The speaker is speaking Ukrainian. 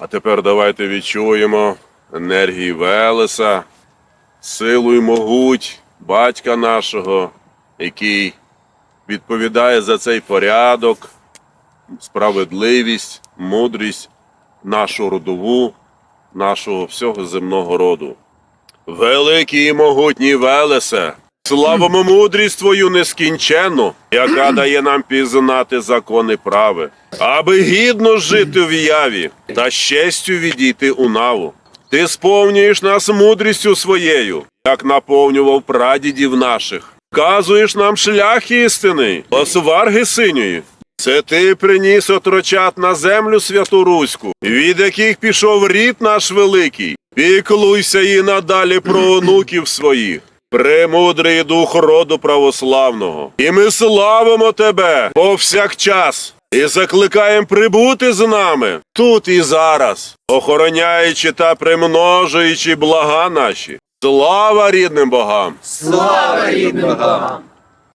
А тепер давайте відчуємо енергії Велеса, силу і могуть батька нашого, який відповідає за цей порядок, справедливість, мудрість, нашу родову, нашого всього земного роду. Великий і могутній Велесе, славимо мудрість твою нескінченну, яка дає нам пізнати закони прави, аби гідно жити в яві та з честю відійти у наву. Ти сповнюєш нас мудрістю своєю, як наповнював прадідів наших. Вказуєш нам шлях істини, осварги синьої. Це ти приніс отрочат на землю святоруську, від яких пішов рід наш великий. Піклуйся і надалі про онуків своїх. Премудрий дух роду православного. І ми славимо тебе повсякчас. І закликаємо прибути з нами тут і зараз, охороняючи та примножуючи блага наші. Слава рідним богам! Слава рідним богам!